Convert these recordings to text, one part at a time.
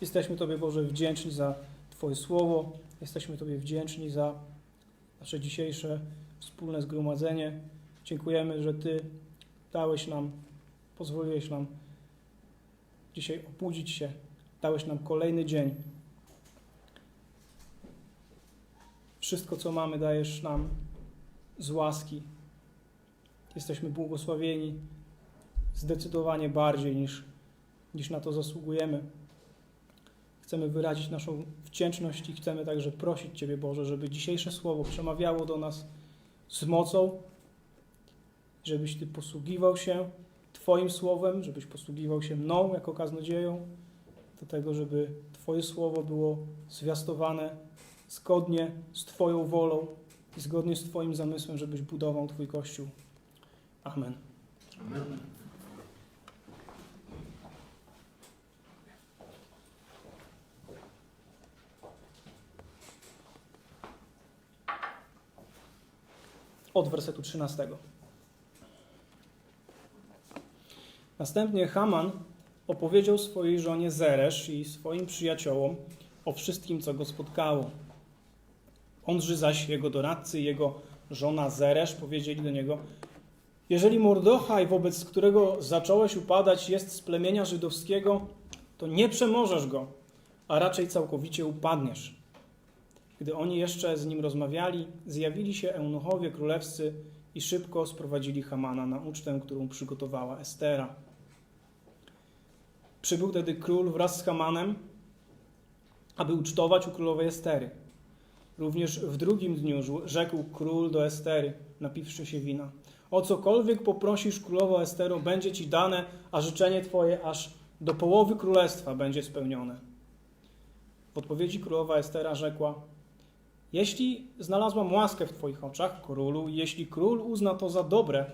Jesteśmy Tobie, Boże, wdzięczni za Twoje słowo. Jesteśmy Tobie wdzięczni za nasze dzisiejsze wspólne zgromadzenie. Dziękujemy, że Ty dałeś nam, pozwoliłeś nam dzisiaj obudzić się, dałeś nam kolejny dzień. Wszystko, co mamy, dajesz nam z łaski. Jesteśmy błogosławieni zdecydowanie bardziej niż, niż na to zasługujemy. Chcemy wyrazić naszą wdzięczność i chcemy także prosić Ciebie, Boże, żeby dzisiejsze słowo przemawiało do nas z mocą, żebyś Ty posługiwał się Twoim słowem, żebyś posługiwał się mną jako kaznodzieją, do tego, żeby Twoje słowo było zwiastowane zgodnie z Twoją wolą i zgodnie z Twoim zamysłem, żebyś budował Twój Kościół. Amen. Amen. Od wersetu 13. Następnie Haman opowiedział swojej żonie Zeresz i swoim przyjaciołom o wszystkim, co go spotkało. Ondrzy zaś jego doradcy i jego żona Zeresz powiedzieli do niego: Jeżeli Mordochaj, wobec którego zacząłeś upadać, jest z plemienia żydowskiego, to nie przemożesz go, a raczej całkowicie upadniesz. Gdy oni jeszcze z nim rozmawiali, zjawili się eunuchowie królewscy i szybko sprowadzili Hamana na ucztę, którą przygotowała Estera. Przybył tedy król wraz z Hamanem, aby ucztować u królowej Estery. Również w drugim dniu rzekł król do Estery, napiwszy się wina. O cokolwiek poprosisz królowo Estero, będzie ci dane, a życzenie twoje aż do połowy królestwa będzie spełnione. W odpowiedzi królowa Estera rzekła: Jeśli znalazłam łaskę w twoich oczach, królu, jeśli król uzna to za dobre,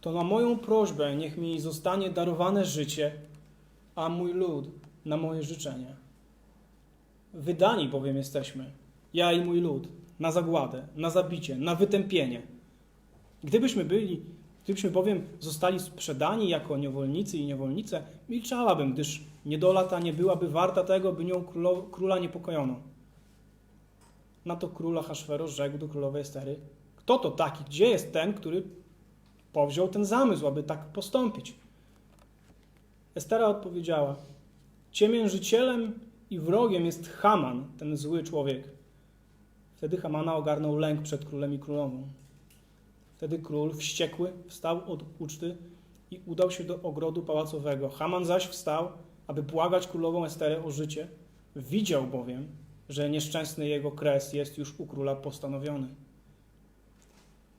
to na moją prośbę niech mi zostanie darowane życie, a mój lud na moje życzenie. Wydani bowiem jesteśmy, ja i mój lud, na zagładę, na zabicie, na wytępienie. Gdybyśmy byli, gdybyśmy bowiem zostali sprzedani jako niewolnicy i niewolnice, milczałabym, gdyż niedola ta nie byłaby warta tego, by nią króla niepokojono. Na to król Ahasferosz rzekł do królowej Estery, kto to taki, gdzie jest ten, który powziął ten zamysł, aby tak postąpić? Estera odpowiedziała, ciemiężycielem i wrogiem jest Haman, ten zły człowiek. Wtedy Hamana ogarnął lęk przed królem i królową. Wtedy król, wściekły, wstał od uczty i udał się do ogrodu pałacowego. Haman zaś wstał, aby błagać królową Esterę o życie. Widział bowiem, że nieszczęsny jego kres jest już u króla postanowiony.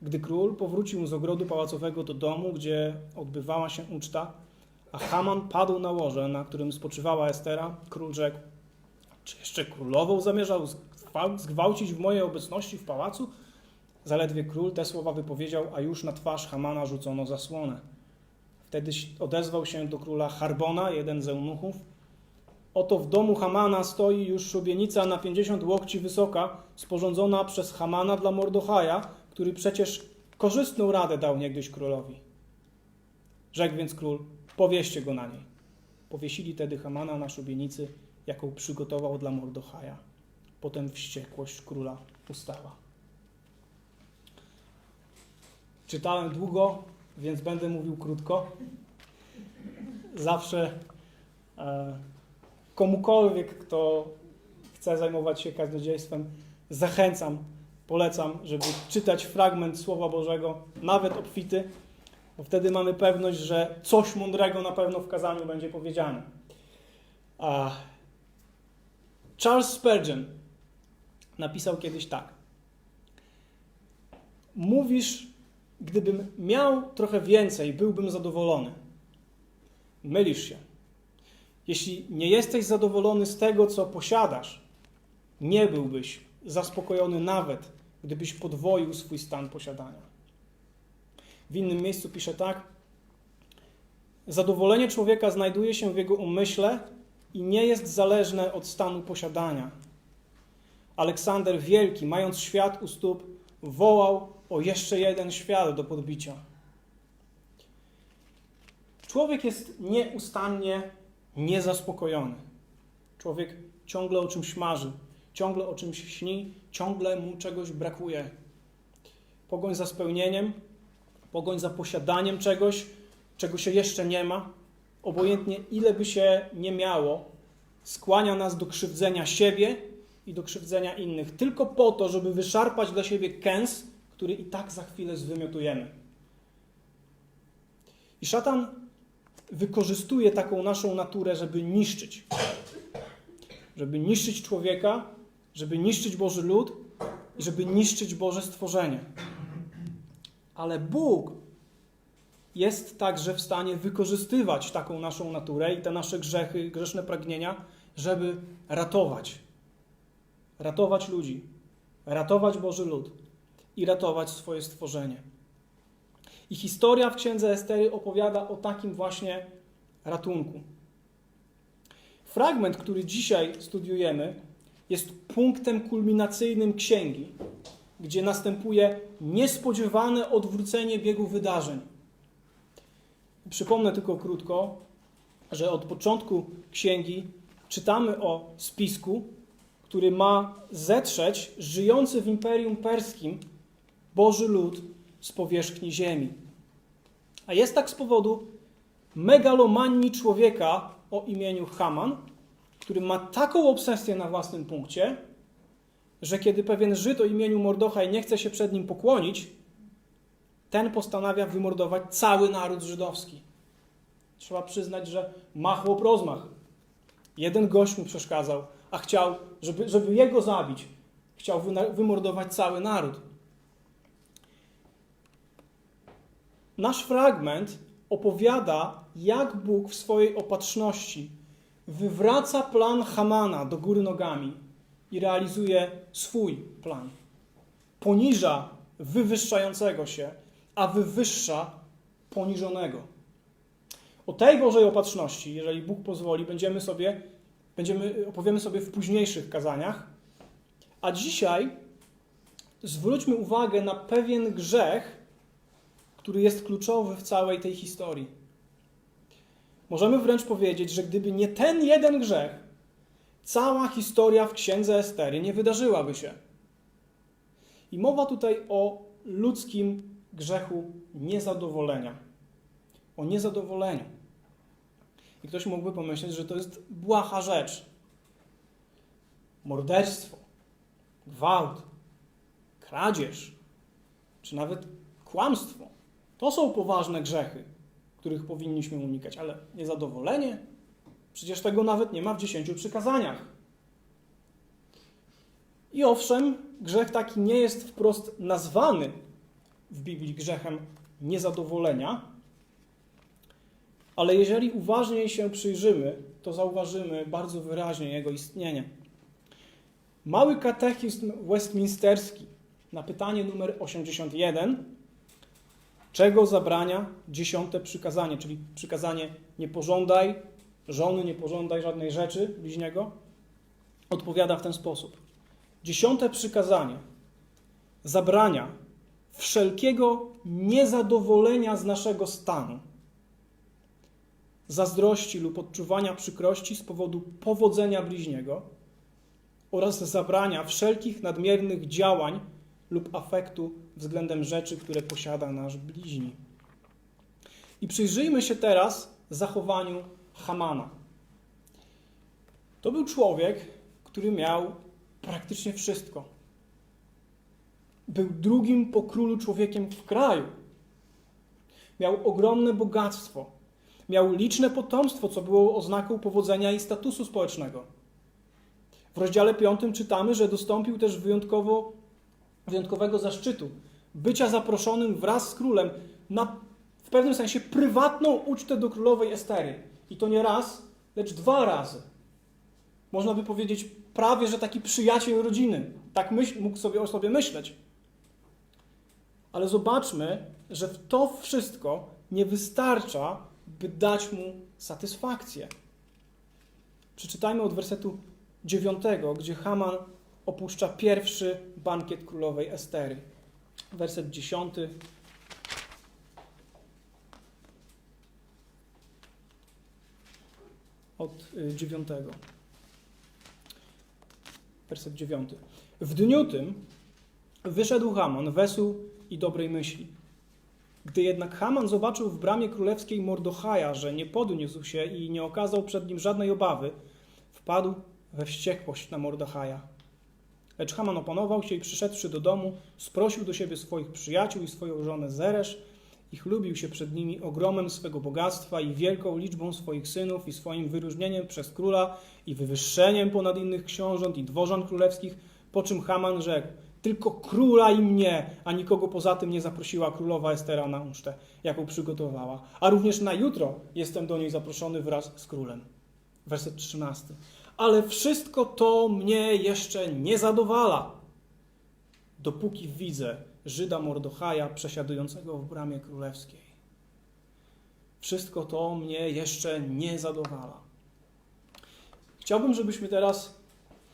Gdy król powrócił z ogrodu pałacowego do domu, gdzie odbywała się uczta, a Haman padł na łoże, na którym spoczywała Estera, król rzekł, czy jeszcze królową zamierzał zgwałcić w mojej obecności w pałacu? Zaledwie król te słowa wypowiedział, a już na twarz Hamana rzucono zasłonę. Wtedy odezwał się do króla Harbona, jeden z eunuchów. Oto w domu Hamana stoi już szubienica na pięćdziesiąt łokci wysoka, sporządzona przez Hamana dla Mordochaja, który przecież korzystną radę dał niegdyś królowi. Rzekł więc król, powieście go na niej. Powiesili tedy Hamana na szubienicy, jaką przygotował dla Mordochaja. Potem wściekłość króla ustała. Czytałem długo, więc będę mówił krótko. Zawsze e, komukolwiek, kto chce zajmować się kaznodziejstwem, zachęcam, polecam, żeby czytać fragment Słowa Bożego, nawet obfity, bo wtedy mamy pewność, że coś mądrego na pewno w kazaniu będzie powiedziane. A Charles Spurgeon napisał kiedyś tak. Mówisz, gdybym miał trochę więcej, byłbym zadowolony. Mylisz się. Jeśli nie jesteś zadowolony z tego, co posiadasz, nie byłbyś zaspokojony nawet, gdybyś podwoił swój stan posiadania. W innym miejscu pisze tak: Zadowolenie człowieka znajduje się w jego umyśle i nie jest zależne od stanu posiadania. Aleksander Wielki, mając świat u stóp, wołał o jeszcze jeden świat do podbicia. Człowiek jest nieustannie niezaspokojony. Człowiek ciągle o czymś marzy, ciągle o czymś śni, ciągle mu czegoś brakuje. Pogoń za spełnieniem, pogoń za posiadaniem czegoś, czego się jeszcze nie ma, obojętnie ile by się nie miało, skłania nas do krzywdzenia siebie i do krzywdzenia innych, tylko po to, żeby wyszarpać dla siebie kęs, który i tak za chwilę zwymiotujemy. I szatan wykorzystuje taką naszą naturę, żeby niszczyć. Żeby niszczyć człowieka, żeby niszczyć Boży lud i żeby niszczyć Boże stworzenie. Ale Bóg jest także w stanie wykorzystywać taką naszą naturę i te nasze grzechy, grzeszne pragnienia, żeby ratować. Ratować ludzi, ratować Boży lud i ratować swoje stworzenie. I historia w księdze Estery opowiada o takim właśnie ratunku. Fragment, który dzisiaj studiujemy, jest punktem kulminacyjnym księgi, gdzie następuje niespodziewane odwrócenie biegu wydarzeń. Przypomnę tylko krótko, że od początku księgi czytamy o spisku, który ma zetrzeć żyjący w Imperium Perskim Boży lud z powierzchni ziemi. A jest tak z powodu megalomanii człowieka o imieniu Haman, który ma taką obsesję na własnym punkcie, że kiedy pewien Żyd o imieniu Mordochaj nie chce się przed nim pokłonić, ten postanawia wymordować cały naród żydowski. Trzeba przyznać, że ma chłop rozmach. Jeden gość mu przeszkadzał, a chciał, żeby, żeby jego zabić, chciał wymordować cały naród. Nasz fragment opowiada, jak Bóg w swojej opatrzności wywraca plan Hamana do góry nogami i realizuje swój plan. Poniża wywyższającego się, a wywyższa poniżonego. O tej Bożej opatrzności, jeżeli Bóg pozwoli, będziemy sobie, będziemy, opowiemy sobie w późniejszych kazaniach. A dzisiaj zwróćmy uwagę na pewien grzech, który jest kluczowy w całej tej historii. Możemy wręcz powiedzieć, że gdyby nie ten jeden grzech, cała historia w księdze Estery nie wydarzyłaby się. I mowa tutaj o ludzkim grzechu niezadowolenia. O niezadowoleniu. I ktoś mógłby pomyśleć, że to jest błaha rzecz. Morderstwo, gwałt, kradzież, czy nawet kłamstwo. To są poważne grzechy, których powinniśmy unikać, ale niezadowolenie? Przecież tego nawet nie ma w dziesięciu przykazaniach. I owszem, grzech taki nie jest wprost nazwany w Biblii grzechem niezadowolenia, ale jeżeli uważniej się przyjrzymy, to zauważymy bardzo wyraźnie jego istnienie. Mały katechizm westminsterski na pytanie numer 81 czego zabrania dziesiąte przykazanie, czyli przykazanie nie pożądaj żony, nie pożądaj żadnej rzeczy bliźniego, odpowiada w ten sposób. Dziesiąte przykazanie zabrania wszelkiego niezadowolenia z naszego stanu, zazdrości lub odczuwania przykrości z powodu powodzenia bliźniego oraz zabrania wszelkich nadmiernych działań lub afektu względem rzeczy, które posiada nasz bliźni. I przyjrzyjmy się teraz zachowaniu Hamana. To był człowiek, który miał praktycznie wszystko. Był drugim po królu człowiekiem w kraju. Miał ogromne bogactwo. Miał liczne potomstwo, co było oznaką powodzenia i statusu społecznego. W rozdziale 5 czytamy, że dostąpił też wyjątkowo, wyjątkowego zaszczytu bycia zaproszonym wraz z królem na w pewnym sensie prywatną ucztę do królowej Estery. I to nie raz, lecz dwa razy. Można by powiedzieć prawie, że taki przyjaciel rodziny. Tak myśl, mógł sobie o sobie myśleć. Ale zobaczmy, że to wszystko nie wystarcza, by dać mu satysfakcję. Przeczytajmy od wersetu dziewiątego, gdzie Haman opuszcza pierwszy bankiet królowej Estery werset dziesiąty. Od y, dziewiątego. werset 9. W dniu tym wyszedł Haman wesół i dobrej myśli. Gdy jednak Haman zobaczył w bramie królewskiej Mordochaja, że nie podniósł się i nie okazał przed nim żadnej obawy, wpadł we wściekłość na Mordochaja. Lecz Haman opanował się i przyszedłszy do domu, sprosił do siebie swoich przyjaciół i swoją żonę Zeresz i chlubił się przed nimi ogromem swego bogactwa i wielką liczbą swoich synów i swoim wyróżnieniem przez króla i wywyższeniem ponad innych książąt i dworzan królewskich, po czym Haman rzekł, tylko króla i mnie, a nikogo poza tym nie zaprosiła królowa Estera na ucztę, jaką przygotowała. A również na jutro jestem do niej zaproszony wraz z królem. Werset 13. Ale wszystko to mnie jeszcze nie zadowala, dopóki widzę Żyda Mordochaja przesiadującego w bramie królewskiej. Wszystko to mnie jeszcze nie zadowala. Chciałbym, żebyśmy teraz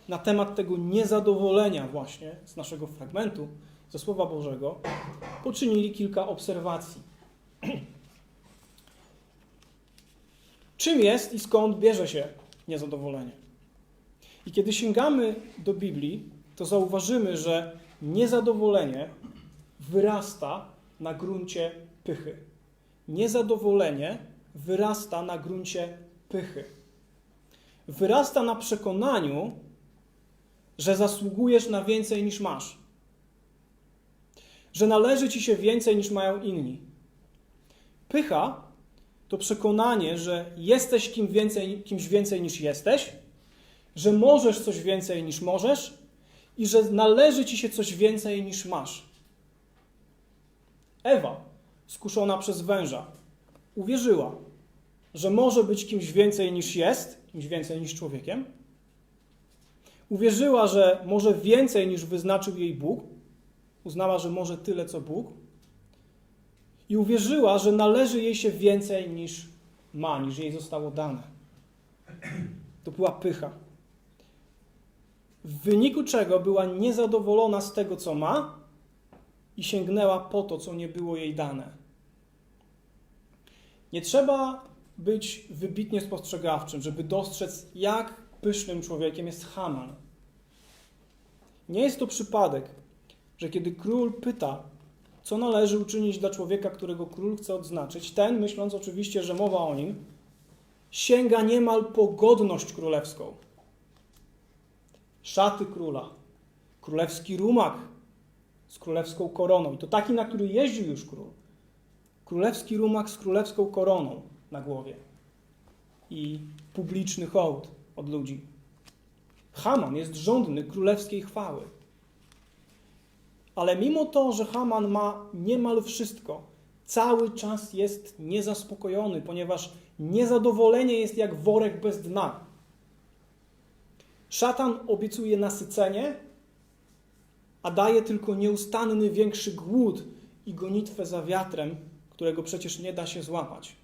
na temat tego niezadowolenia właśnie z naszego fragmentu, ze Słowa Bożego, poczynili kilka obserwacji. Czym jest i skąd bierze się niezadowolenie? I kiedy sięgamy do Biblii, to zauważymy, że niezadowolenie wyrasta na gruncie pychy. Niezadowolenie wyrasta na gruncie pychy. Wyrasta na przekonaniu, że zasługujesz na więcej niż masz. Że należy ci się więcej niż mają inni. Pycha to przekonanie, że jesteś kim więcej, kimś więcej niż jesteś, że możesz coś więcej niż możesz i że należy ci się coś więcej niż masz. Ewa, skuszona przez węża, uwierzyła, że może być kimś więcej niż jest, kimś więcej niż człowiekiem. Uwierzyła, że może więcej niż wyznaczył jej Bóg. Uznała, że może tyle co Bóg. I uwierzyła, że należy jej się więcej niż ma, niż jej zostało dane. To była pycha. W wyniku czego była niezadowolona z tego, co ma i sięgnęła po to, co nie było jej dane. Nie trzeba być wybitnie spostrzegawczym, żeby dostrzec, jak pysznym człowiekiem jest Haman. Nie jest to przypadek, że kiedy król pyta, co należy uczynić dla człowieka, którego król chce odznaczyć, ten, myśląc oczywiście, że mowa o nim, sięga niemal po godność królewską. Szaty króla, królewski rumak z królewską koroną. I to taki, na który jeździł już król. Królewski rumak z królewską koroną na głowie. I publiczny hołd od ludzi. Haman jest żądny królewskiej chwały. Ale mimo to, że Haman ma niemal wszystko, cały czas jest niezaspokojony, ponieważ niezadowolenie jest jak worek bez dna. Szatan obiecuje nasycenie, a daje tylko nieustanny większy głód i gonitwę za wiatrem, którego przecież nie da się złapać.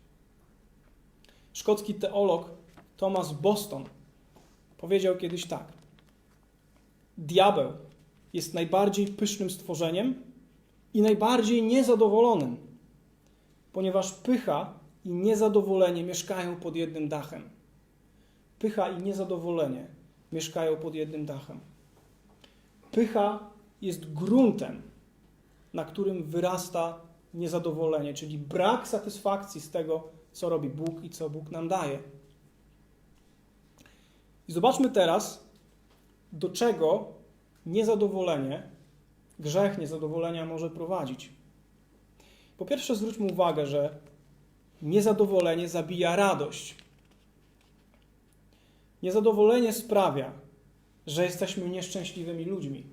Szkocki teolog Thomas Boston powiedział kiedyś tak: Diabeł jest najbardziej pysznym stworzeniem i najbardziej niezadowolonym, ponieważ pycha i niezadowolenie mieszkają pod jednym dachem. Pycha i niezadowolenie mieszkają pod jednym dachem. Pycha jest gruntem, na którym wyrasta niezadowolenie, czyli brak satysfakcji z tego, co robi Bóg i co Bóg nam daje. I zobaczmy teraz, do czego niezadowolenie, grzech niezadowolenia może prowadzić. Po pierwsze, zwróćmy uwagę, że niezadowolenie zabija radość. Niezadowolenie sprawia, że jesteśmy nieszczęśliwymi ludźmi.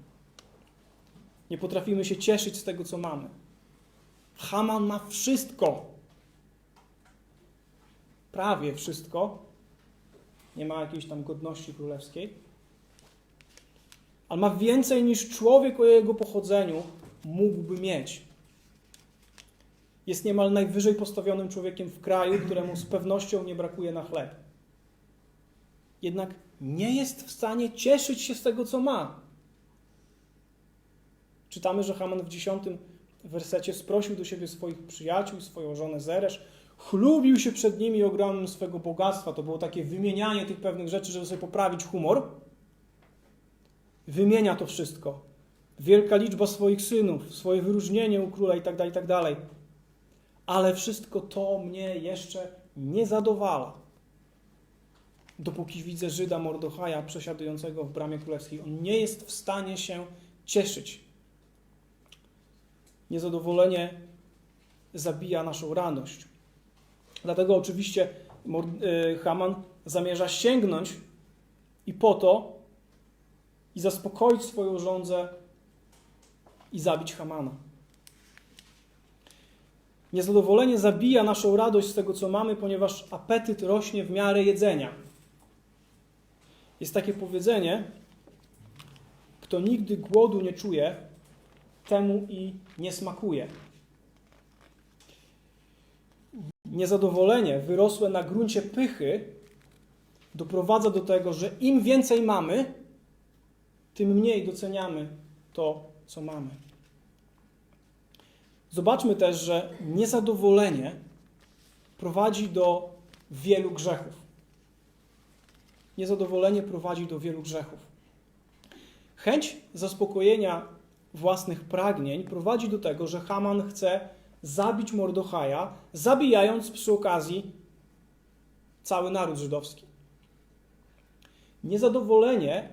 Nie potrafimy się cieszyć z tego, co mamy. Haman ma wszystko. Prawie wszystko. Nie ma jakiejś tam godności królewskiej. Ale ma więcej niż człowiek o jego pochodzeniu mógłby mieć. Jest niemal najwyżej postawionym człowiekiem w kraju, któremu z pewnością nie brakuje na chleb. Jednak nie jest w stanie cieszyć się z tego, co ma. Czytamy, że Haman w dziesiątym wersecie sprosił do siebie swoich przyjaciół, swoją żonę Zeresz, chlubił się przed nimi ogromem swego bogactwa. To było takie wymienianie tych pewnych rzeczy, żeby sobie poprawić humor. wymienia to wszystko. Wielka liczba swoich synów, swoje wyróżnienie u króla itd., itd. Ale wszystko to mnie jeszcze nie zadowala. Dopóki widzę Żyda Mordochaja przesiadującego w bramie królewskiej, on nie jest w stanie się cieszyć. Niezadowolenie zabija naszą radość. Dlatego oczywiście y, Haman zamierza sięgnąć i po to i zaspokoić swoją żądzę i zabić Hamana. Niezadowolenie zabija naszą radość z tego, co mamy, ponieważ apetyt rośnie w miarę jedzenia. Jest takie powiedzenie: kto nigdy głodu nie czuje, temu i nie smakuje. Niezadowolenie wyrosłe na gruncie pychy doprowadza do tego, że im więcej mamy, tym mniej doceniamy to, co mamy. Zobaczmy też, że niezadowolenie prowadzi do wielu grzechów. Niezadowolenie prowadzi do wielu grzechów. Chęć zaspokojenia własnych pragnień prowadzi do tego, że Haman chce zabić Mordochaja, zabijając przy okazji cały naród żydowski. Niezadowolenie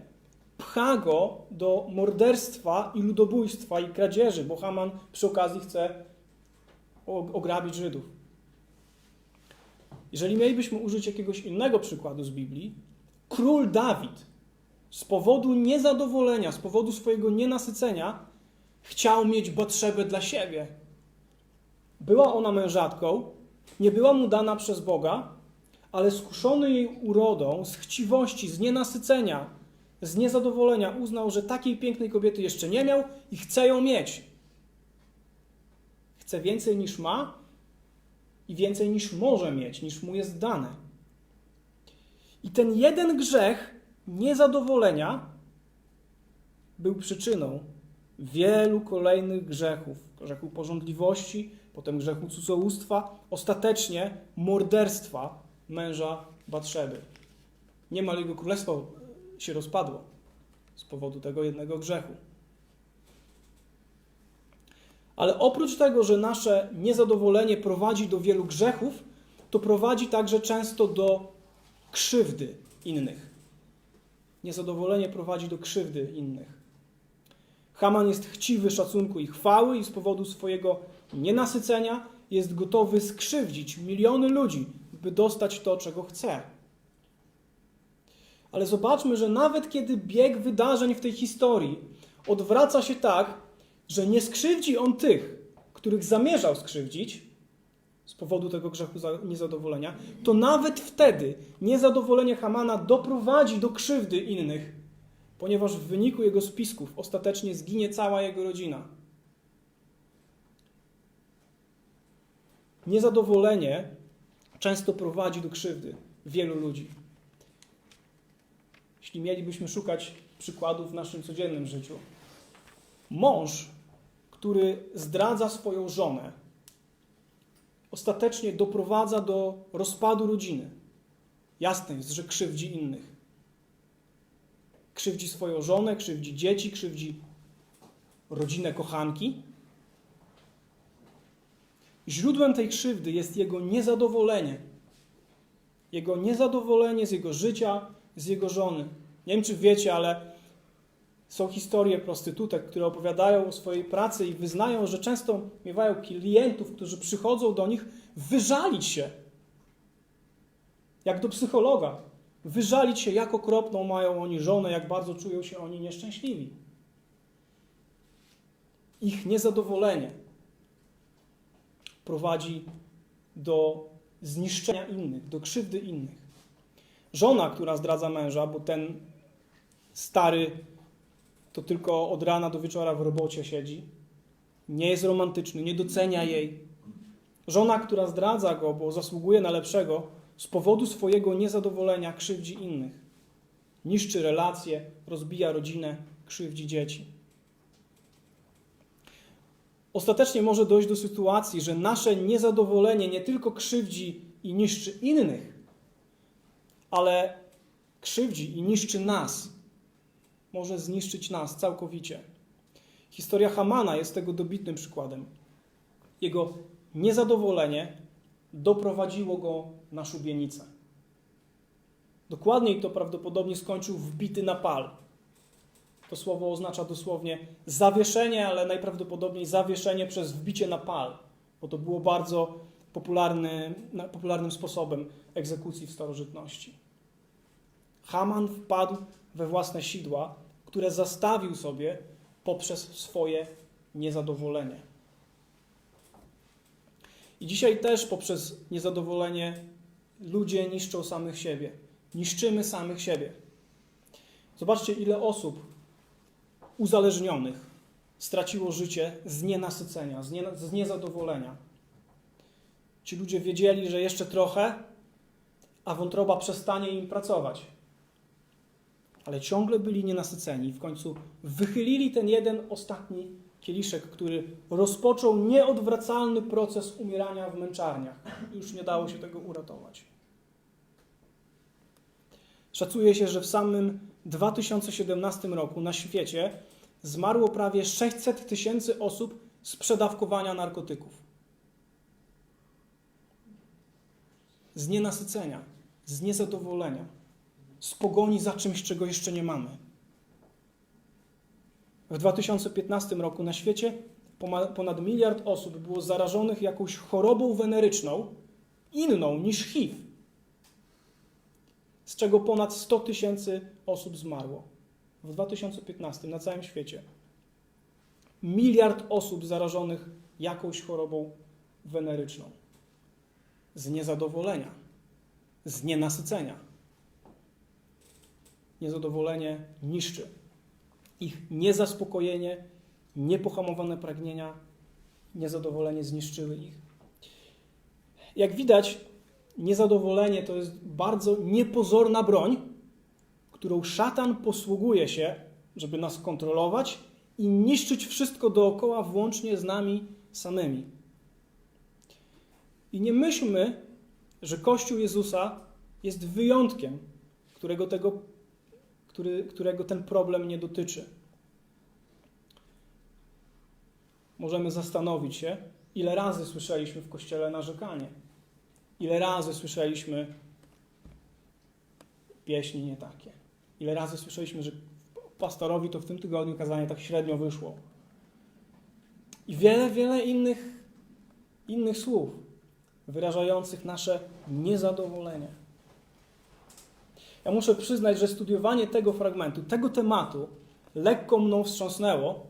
pcha go do morderstwa i ludobójstwa i kradzieży, bo Haman przy okazji chce ograbić Żydów. Jeżeli mielibyśmy użyć jakiegoś innego przykładu z Biblii, król Dawid z powodu niezadowolenia, z powodu swojego nienasycenia chciał mieć Batrzebę dla siebie. Była ona mężatką, nie była mu dana przez Boga, ale skuszony jej urodą, z chciwości, z nienasycenia, z niezadowolenia uznał, że takiej pięknej kobiety jeszcze nie miał i chce ją mieć. Chce więcej niż ma i więcej niż może mieć, niż mu jest dane. I ten jeden grzech niezadowolenia był przyczyną wielu kolejnych grzechów. Grzechu porządliwości, potem grzechu cudzołóstwa, ostatecznie morderstwa męża Batrzeby. Niemal jego królestwo się rozpadło z powodu tego jednego grzechu. Ale oprócz tego, że nasze niezadowolenie prowadzi do wielu grzechów, to prowadzi także często do krzywdy innych. Niezadowolenie prowadzi do krzywdy innych. Haman jest chciwy szacunku i chwały i z powodu swojego nienasycenia jest gotowy skrzywdzić miliony ludzi, by dostać to, czego chce. Ale zobaczmy, że nawet kiedy bieg wydarzeń w tej historii odwraca się tak, że nie skrzywdzi on tych, których zamierzał skrzywdzić z powodu tego grzechu niezadowolenia, to nawet wtedy niezadowolenie Hamana doprowadzi do krzywdy innych, ponieważ w wyniku jego spisków ostatecznie zginie cała jego rodzina. Niezadowolenie często prowadzi do krzywdy wielu ludzi. Jeśli mielibyśmy szukać przykładów w naszym codziennym życiu, mąż, który zdradza swoją żonę, ostatecznie doprowadza do rozpadu rodziny. Jasne jest, że krzywdzi innych. Krzywdzi swoją żonę, krzywdzi dzieci, krzywdzi rodzinę kochanki. Źródłem tej krzywdy jest jego niezadowolenie. Jego niezadowolenie z jego życia, z jego żony. Nie wiem, czy wiecie, ale są historie prostytutek, które opowiadają o swojej pracy i wyznają, że często miewają klientów, którzy przychodzą do nich wyżalić się. Jak do psychologa. Wyżalić się, jak okropną mają oni żonę, jak bardzo czują się oni nieszczęśliwi. Ich niezadowolenie prowadzi do zniszczenia innych, do krzywdy innych. Żona, która zdradza męża, bo ten stary to tylko od rana do wieczora w robocie siedzi, nie jest romantyczny, nie docenia jej. Żona, która zdradza go, bo zasługuje na lepszego, z powodu swojego niezadowolenia krzywdzi innych. Niszczy relacje, rozbija rodzinę, krzywdzi dzieci. Ostatecznie może dojść do sytuacji, że nasze niezadowolenie nie tylko krzywdzi i niszczy innych, ale krzywdzi i niszczy nas. Może zniszczyć nas całkowicie. Historia Hamana jest tego dobitnym przykładem. Jego niezadowolenie doprowadziło go na szubienicę. Dokładniej to prawdopodobnie skończył wbity na pal. To słowo oznacza dosłownie zawieszenie, ale najprawdopodobniej zawieszenie przez wbicie na pal, bo to było bardzo popularny, popularnym sposobem egzekucji w starożytności. Haman wpadł we własne sidła, które zastawił sobie poprzez swoje niezadowolenie. I dzisiaj też poprzez niezadowolenie ludzie niszczą samych siebie. Niszczymy samych siebie. Zobaczcie, ile osób uzależnionych straciło życie z nienasycenia, z, nie, z niezadowolenia. Ci ludzie wiedzieli, że jeszcze trochę, a wątroba przestanie im pracować. Ale ciągle byli nienasyceni w końcu wychylili ten jeden ostatni kieliszek, który rozpoczął nieodwracalny proces umierania w męczarniach. Już nie dało się tego uratować. Szacuje się, że w samym 2017 roku na świecie zmarło prawie 600 tysięcy osób z przedawkowania narkotyków. Z nienasycenia, z niezadowolenia, z pogoni za czymś, czego jeszcze nie mamy. W 2015 roku na świecie ponad miliard osób było zarażonych jakąś chorobą weneryczną inną niż HIV, z czego ponad 100 tysięcy osób zmarło. W 2015 na całym świecie. Miliard osób zarażonych jakąś chorobą weneryczną. Z niezadowolenia, z nienasycenia. Niezadowolenie niszczy. Ich niezaspokojenie, niepohamowane pragnienia, niezadowolenie zniszczyły ich. Jak widać, niezadowolenie to jest bardzo niepozorna broń, którą szatan posługuje się, żeby nas kontrolować i niszczyć wszystko dookoła, włącznie z nami samymi. I nie myślmy, że Kościół Jezusa jest wyjątkiem, którego, tego, który, którego ten problem nie dotyczy. Możemy zastanowić się, ile razy słyszeliśmy w Kościele narzekanie. Ile razy słyszeliśmy pieśni nie takie. Ile razy słyszeliśmy, że pastorowi to w tym tygodniu kazanie tak średnio wyszło. I wiele, wiele innych, innych słów wyrażających nasze niezadowolenie. Ja muszę przyznać, że studiowanie tego fragmentu, tego tematu lekko mną wstrząsnęło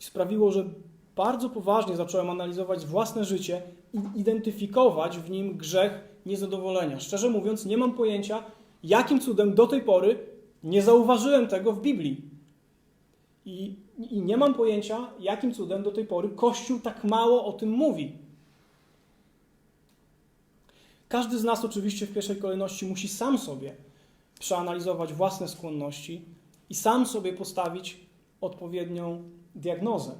i sprawiło, że bardzo poważnie zacząłem analizować własne życie i identyfikować w nim grzech niezadowolenia. Szczerze mówiąc, nie mam pojęcia, jakim cudem do tej pory nie zauważyłem tego w Biblii. I, I nie mam pojęcia, jakim cudem do tej pory Kościół tak mało o tym mówi. Każdy z nas oczywiście w pierwszej kolejności musi sam sobie przeanalizować własne skłonności i sam sobie postawić odpowiednią diagnozę.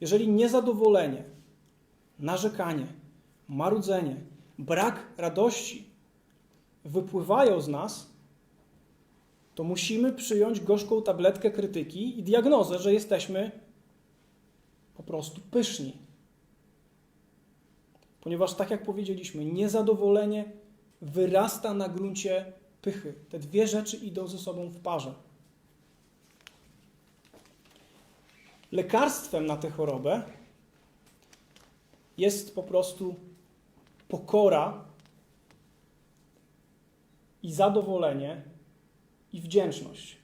Jeżeli niezadowolenie, narzekanie, marudzenie, brak radości wypływają z nas, to musimy przyjąć gorzką tabletkę krytyki i diagnozę, że jesteśmy po prostu pyszni. Ponieważ, tak jak powiedzieliśmy, niezadowolenie wyrasta na gruncie pychy. Te dwie rzeczy idą ze sobą w parze. Lekarstwem na tę chorobę jest po prostu pokora i zadowolenie i wdzięczność.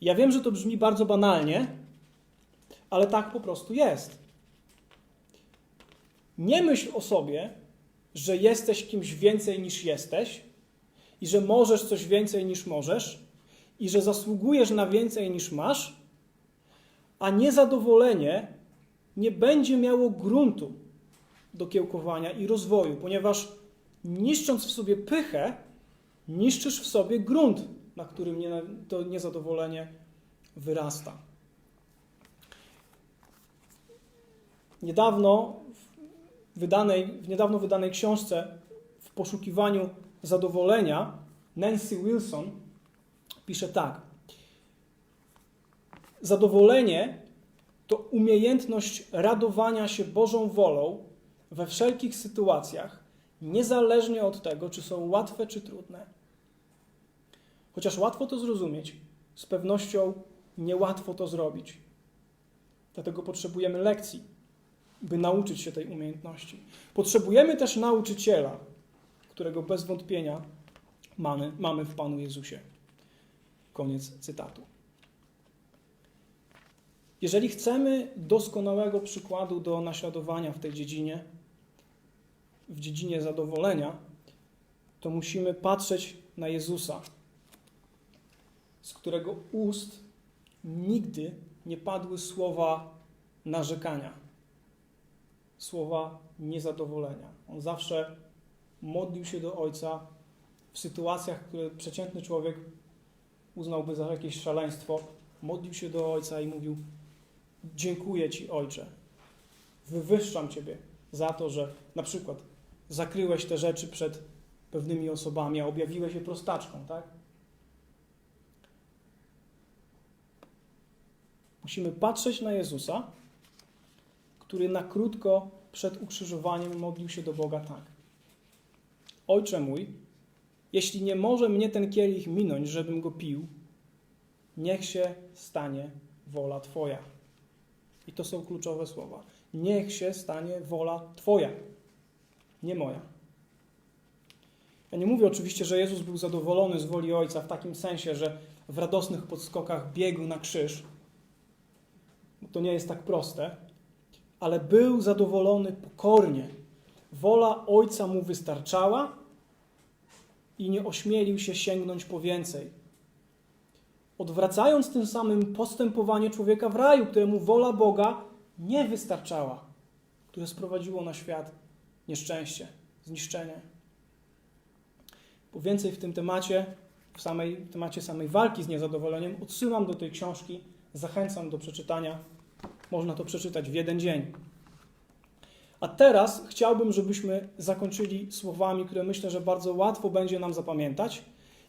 Ja wiem, że to brzmi bardzo banalnie, ale tak po prostu jest. Nie myśl o sobie, że jesteś kimś więcej niż jesteś i że możesz coś więcej niż możesz i że zasługujesz na więcej niż masz, a niezadowolenie nie będzie miało gruntu do kiełkowania i rozwoju, ponieważ niszcząc w sobie pychę, niszczysz w sobie grunt, na którym to niezadowolenie wyrasta. Niedawno wydanej, w niedawno wydanej książce w poszukiwaniu zadowolenia Nancy Wilson pisze tak. Zadowolenie to umiejętność radowania się Bożą wolą we wszelkich sytuacjach, niezależnie od tego, czy są łatwe czy trudne. Chociaż łatwo to zrozumieć, z pewnością niełatwo to zrobić. Dlatego potrzebujemy lekcji, by nauczyć się tej umiejętności. Potrzebujemy też nauczyciela, którego bez wątpienia mamy, mamy w Panu Jezusie. Koniec cytatu. Jeżeli chcemy doskonałego przykładu do naśladowania w tej dziedzinie, w dziedzinie zadowolenia, to musimy patrzeć na Jezusa, z którego ust nigdy nie padły słowa narzekania, słowa niezadowolenia. On zawsze modlił się do Ojca w sytuacjach, które przeciętny człowiek uznałby za jakieś szaleństwo. Modlił się do Ojca i mówił: Dziękuję Ci, Ojcze. Wywyższam Ciebie za to, że na przykład zakryłeś te rzeczy przed pewnymi osobami, a objawiłeś je prostaczką, tak? Musimy patrzeć na Jezusa, który na krótko przed ukrzyżowaniem modlił się do Boga tak. Ojcze mój, jeśli nie może mnie ten kielich minąć, żebym go pił, niech się stanie wola Twoja. I to są kluczowe słowa. Niech się stanie wola Twoja, nie moja. Ja nie mówię oczywiście, że Jezus był zadowolony z woli Ojca w takim sensie, że w radosnych podskokach biegł na krzyż. Bo to nie jest tak proste, ale był zadowolony pokornie. Wola Ojca mu wystarczała i nie ośmielił się sięgnąć po więcej. Odwracając tym samym postępowanie człowieka w raju, któremu wola Boga nie wystarczała, które sprowadziło na świat nieszczęście, zniszczenie. Po więcej w tym temacie, w samej w temacie samej walki z niezadowoleniem, odsyłam do tej książki, zachęcam do przeczytania. Można to przeczytać w jeden dzień. A teraz chciałbym, żebyśmy zakończyli słowami, które myślę, że bardzo łatwo będzie nam zapamiętać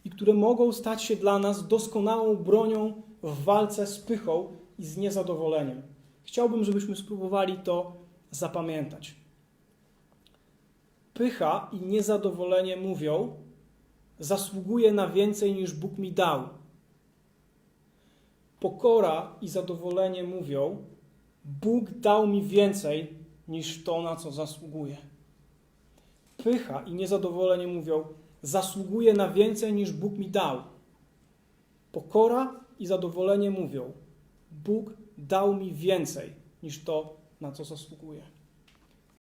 i które mogą stać się dla nas doskonałą bronią w walce z pychą i z niezadowoleniem. Chciałbym, żebyśmy spróbowali to zapamiętać. Pycha i niezadowolenie mówią: Zasługuję na więcej niż Bóg mi dał. Pokora i zadowolenie mówią: Bóg dał mi więcej niż to, na co zasługuję. Pycha i niezadowolenie mówią: Zasługuję na więcej niż Bóg mi dał. Pokora i zadowolenie mówią: Bóg dał mi więcej niż to, na co zasługuję.